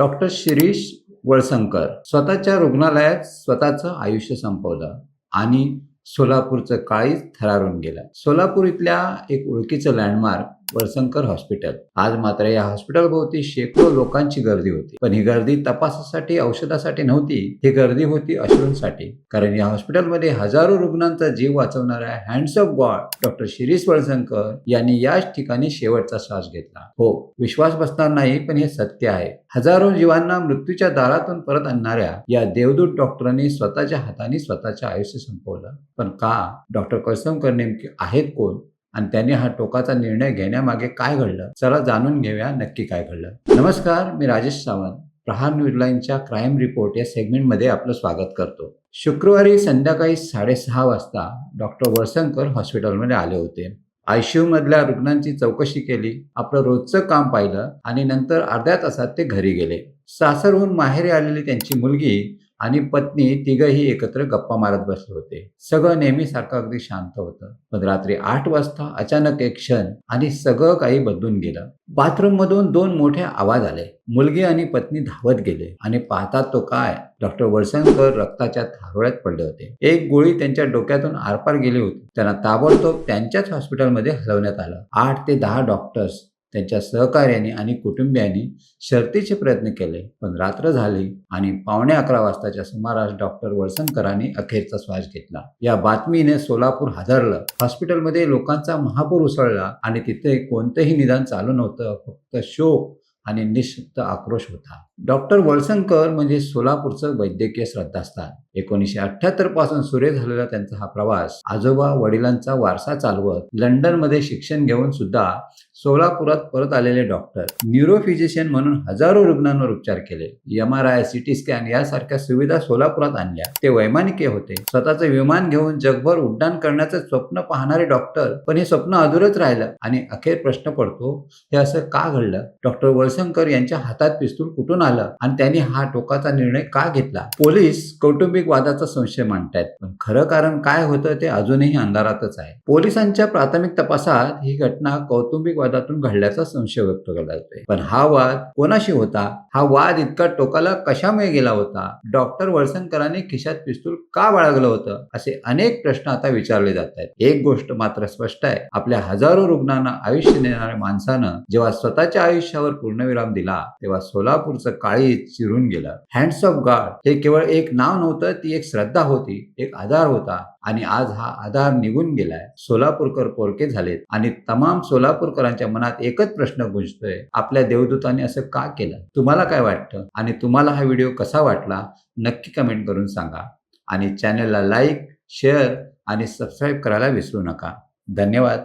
Doctor Shirish Walsankar स्वतःच्या रुग्णालयात स्वतःचं आयुष्य संपवलं आणि सोलापूरचं काळीच थरारून गेलं. सोलापूर इथल्या एक ओळखीचं लँडमार्क वळसंकर हॉस्पिटल. आज मात्र या हॉस्पिटल भोवती शेकडो लोकांची गर्दी होती. पण ही गर्दी तपासासाठी औषधासाठी नव्हती ही गर्दी होती अश्रूंसाठी. कारण या हॉस्पिटलमध्ये हजारो रुग्णांचा जीव वाचवणाऱ्या hands of god doctor Shirish Valsankar यांनी याच ठिकाणी शेवटचा श्वास घेतला. हो विश्वास बसणार नाही पण हे सत्य आहे. हजारो जीवांना मृत्यूच्या दारातून परत आणणाऱ्या या देवदूत डॉक्टरांनी स्वतःच्या हाताने स्वतःचे आयुष्य संपवलं. पण का? डॉक्टर कळसमकर नेमके आहेत कोण? आणि त्यांनी हा टोकाचा निर्णय घेण्यामागे काय घडलं? चला जाणून घेऊया नक्की काय घडलं. नमस्कार मी राजेश सावंत. प्रहार न्यूजलाईनच्या क्राईम रिपोर्ट या सेगमेंटमध्ये आपलं स्वागत करतो. शुक्रवारी संध्याकाळी साडेसहा वाजता डॉक्टर वळसंकर हॉस्पिटलमध्ये आले होते. आयसीयू मधल्या रुग्णांची चौकशी केली आपलं रोजचं काम पाहिलं आणि नंतर अर्ध्या तासात ते घरी गेले. सासरहून माहेरी आलेली त्यांची मुलगी आणि पत्नी तिघंही एकत्र गप्पा मारत बसले होते. सगळं नेहमीसारखं अगदी शांत होतं. पण रात्री आठ वाजता अचानक एक क्षण आणि सगळं काही बदलून गेलं. बाथरूम मधून दोन मोठे आवाज आले. मुलगी आणि पत्नी धावत गेले आणि पाहतात तो काय? डॉक्टर वळसणकर रक्ताच्या थारोळ्यात पडले होते. एक गोळी त्यांच्या डोक्यातून आरपार गेली होती. त्यांना ताबडतोब त्यांच्याच हॉस्पिटलमध्ये हलवण्यात आलं. आठ ते दहा डॉक्टर्स त्यांच्या सहकार्याने आणि कुटुंबियांनी शर्तीचे प्रयत्न केले पण रात्र झाली आणि पावणे अकरा वाजताच्या सुमारास डॉक्टर वळसंकरांनी अखेरचा श्वास घेतला. या बातमीने सोलापूर हादरलं. हॉस्पिटलमध्ये लोकांचा महापूर उसळला आणि तिथे कोणतंही निदान चालू नव्हतं फक्त शोक आणि निशब्द आक्रोश होता. डॉक्टर वळसंकर म्हणजे सोलापूरचं वैद्यकीय श्रद्धास्थान. एकोणीसशे अठ्याहत्तरपासून सुरू झालेला त्यांचा हा प्रवास आजोबा वडिलांचा वारसा चालवत लंडनमध्ये शिक्षण घेऊन सुद्धा सोलापुरात परत आलेले डॉक्टर. न्यूरोफिजिशियन म्हणून हजारो रुग्णांवर उपचार केले. M R I CT scan यासारख्या सुविधा सोलापुरात आणल्या. ते वैमानिके होते. स्वतःचं विमान घेऊन जगभर उड्डाण करण्याचं स्वप्न पाहणारे डॉक्टर पण हे स्वप्न अधुरच राहिलं आणि अखेर प्रश्न पडतो हे असं का घडलं? डॉक्टर वळसंकर यांच्या हातात पिस्तूल कुठून आलं आणि त्यांनी हा टोकाचा निर्णय का घेतला? पोलीस कौटुंबिक वादाचा संशय मांडतायत. पण खरं कारण काय होतं ते अजूनही अंधारातच आहे. पोलिसांच्या प्राथमिक तपासात ही घटना कौटुंबिक वादातून घडल्याचा संशय व्यक्त केला जातोय पण हा वाद कोणाशी होता? हा वाद इतका टोकाला कशामुळे गेला होता? डॉक्टर वळसंकरांनी खिशात पिस्तूल का बाळगलं होतं? असे अनेक प्रश्न आता विचारले जात आहेत एक गोष्ट मात्र स्पष्ट आहे. आपल्या हजारो रुग्णांना आयुष्य देणाऱ्या माणसानं जेव्हा स्वतःच्या आयुष्यावर पूर्णविराम दिला तेव्हा सोलापूरचं काळी चिरून गेलं. हँड्स ऑफ गॉड हे केवळ एक नाव नव्हतं ती एक श्रद्धा होती एक आधार होता. आणि आज हा आधार निघून गेलाय. सोलापूरकर पोरके झालेत. आणि तमाम सोलापूरकरांच्या मनात एकच प्रश्न गुंजतोय. आपल्या देवदूतांनी असं का केलं? तुम्हाला काय वाटतं? आणि तुम्हाला हा व्हिडिओ कसा वाटला? नक्की कमेंट करून सांगा. आणि चॅनलला लाईक शेअर आणि सबस्क्राईब करायला विसरू नका. धन्यवाद.